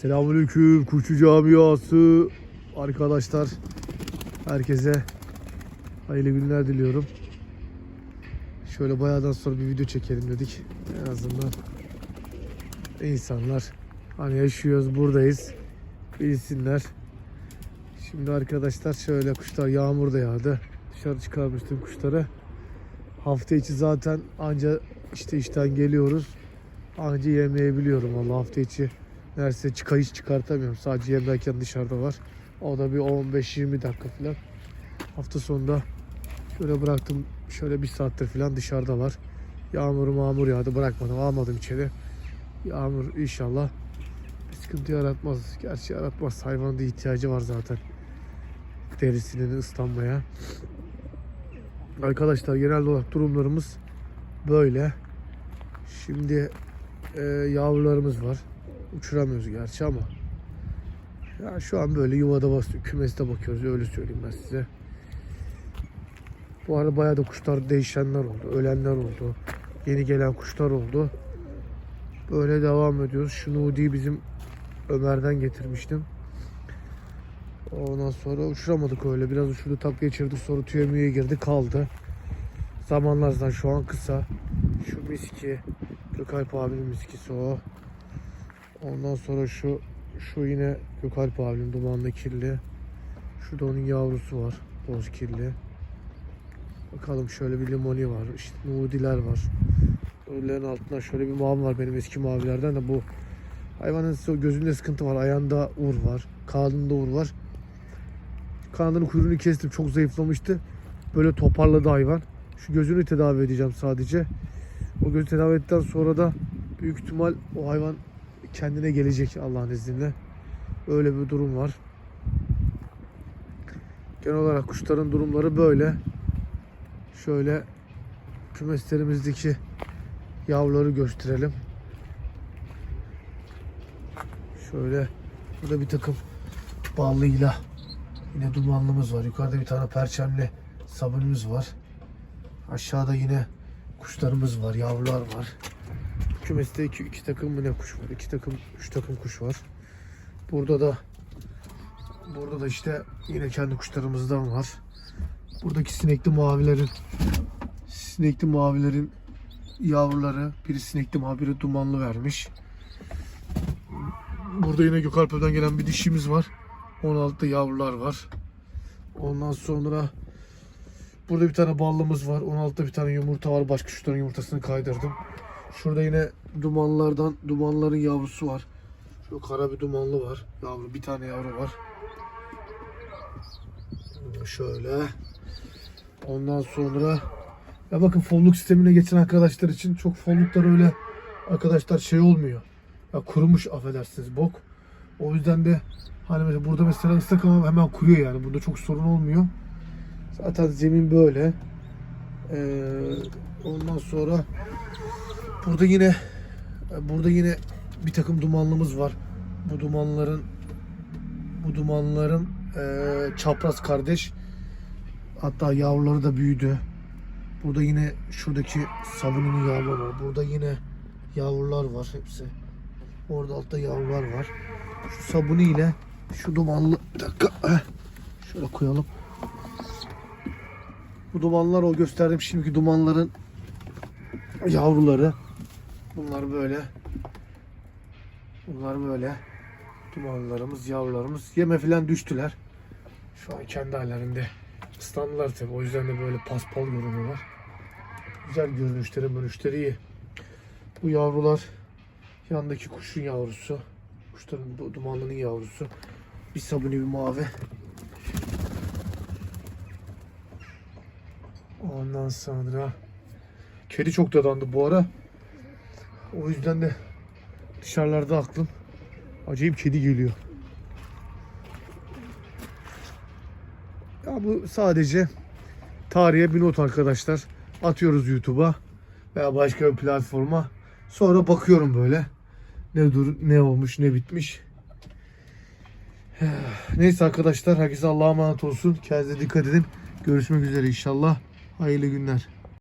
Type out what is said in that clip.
Selamünaleyküm Kuşçu Camiası arkadaşlar. Herkese hayırlı günler diliyorum. Şöyle bayağıdan sonra bir video çekelim dedik. En azından insanlar hani yaşıyoruz buradayız bilsinler. Şimdi arkadaşlar şöyle kuşlar yağmur da yağdı. Dışarı çıkarmıştım kuşları. Hafta içi zaten anca işte işten geliyoruz. Anca yemeyebiliyorum valla hafta içi. Neredeyse çıkar hiç çıkartamıyorum. Sadece yemlerken dışarıda var. O da bir 15-20 dakika falan. Hafta sonunda şöyle bıraktım. Şöyle bir saattir falan dışarıda var. Yağmur mağmur yağdı. Bırakmadım. Almadım içeri. Yağmur inşallah bir sıkıntı yaratmaz. Gerçi yaratmaz. Hayvanın da ihtiyacı var zaten. Derisinin ıslanmaya. Arkadaşlar genel olarak durumlarımız böyle. Şimdi e, yavrularımız var. Uçuramıyoruz gerçi ama. Ya şu an böyle yuvada bas, kümeste bakıyoruz öyle söyleyeyim ben size. Bu arada bayağı da kuşlar değişenler oldu, ölenler oldu. Yeni gelen kuşlar oldu. Böyle devam ediyoruz. Şu Nudi'yi bizim Ömer'den getirmiştim. Ondan sonra uçuramadık öyle. Biraz uçurdu tap geçirdik sonra tüye müye girdi kaldı. Zamanlardan şu an kısa. Şu miski. Gökalp abinin miskisi o. Ondan sonra şu şu yine Gökalp abinin dumanlı kirli. Şurada onun yavrusu var. Boz kirli. Bakalım şöyle bir limoni var. İşte nudiler var. Öğlerin altında şöyle bir mavi var benim eski mavilerden de bu hayvanın gözünde sıkıntı var. Ayağında uğur var. Kanadında uğur var. Kanadının kuyruğunu kestim. Çok zayıflamıştı. Böyle toparladı hayvan. Şu gözünü tedavi edeceğim sadece. O gözü tedavi ettikten sonra da büyük ihtimal o hayvan kendine gelecek Allah'ın izniyle. Öyle bir durum var. Genel olarak kuşların durumları böyle. Şöyle kümeslerimizdeki yavruları gösterelim. Şöyle burada bir takım ballıyla yine dumanlımız var. Yukarıda bir tane perçemli sabunumuz var. Aşağıda yine kuşlarımız var, yavrular var. Kümeste iki, iki takım mı ne kuş var? İki takım, üç takım kuş var. Burada da burada da işte yine kendi kuşlarımızdan var. Buradaki sinekli mavilerin sinekli mavilerin yavruları biri sinekli mavi biri dumanlı vermiş. Burada yine Gökalp'ten gelen bir dişimiz var. 16'da yavrular var. Ondan sonra burada bir tane ballımız var. 16'da bir tane yumurta var. Başka kuşların yumurtasını kaydırdım. Şurada yine dumanlardan dumanların yavrusu var. Şu kara bir dumanlı var. Yavru bir tane yavru var. Şöyle. Ondan sonra ya bakın folluk sistemine geçen arkadaşlar için çok folluklar öyle arkadaşlar şey olmuyor. Ya kurumuş affedersiniz bok. O yüzden de hani mesela burada mesela ıslak ama hemen kuruyor yani. Burada çok sorun olmuyor. Zaten zemin böyle. Ee, ondan sonra burada yine burada yine bir takım dumanlımız var. Bu dumanların bu dumanların eee, çapraz kardeş. Hatta yavruları da büyüdü. Burada yine şuradaki sabunun yavruları var. Burada yine yavrular var hepsi. Orada altta yavrular var. Şu sabunu ile şu dumanlı bir dakika. Şöyle koyalım. Bu dumanlar o gösterdiğim şimdiki dumanların yavruları. Bunlar böyle. Bunlar böyle. Dumanlarımız, yavrularımız. Yeme filan düştüler. Şu an kendi hallerinde. Islandılar tabi. O yüzden de böyle paspal görünüyorlar. Güzel görünüşleri, görünüşleri iyi. Bu yavrular yandaki kuşun yavrusu. Kuşların bu dumanlının yavrusu. Bir sabuni bir mavi. Ondan sonra kedi çok dadandı bu ara. O yüzden de dışarılarda aklım acayip kedi geliyor. Ya bu sadece tarihe bir not arkadaşlar. Atıyoruz YouTube'a veya başka bir platforma. Sonra bakıyorum böyle. Ne dur ne olmuş ne bitmiş. Neyse arkadaşlar herkese Allah'a emanet olsun. Kendinize dikkat edin. Görüşmek üzere inşallah. Hayırlı günler.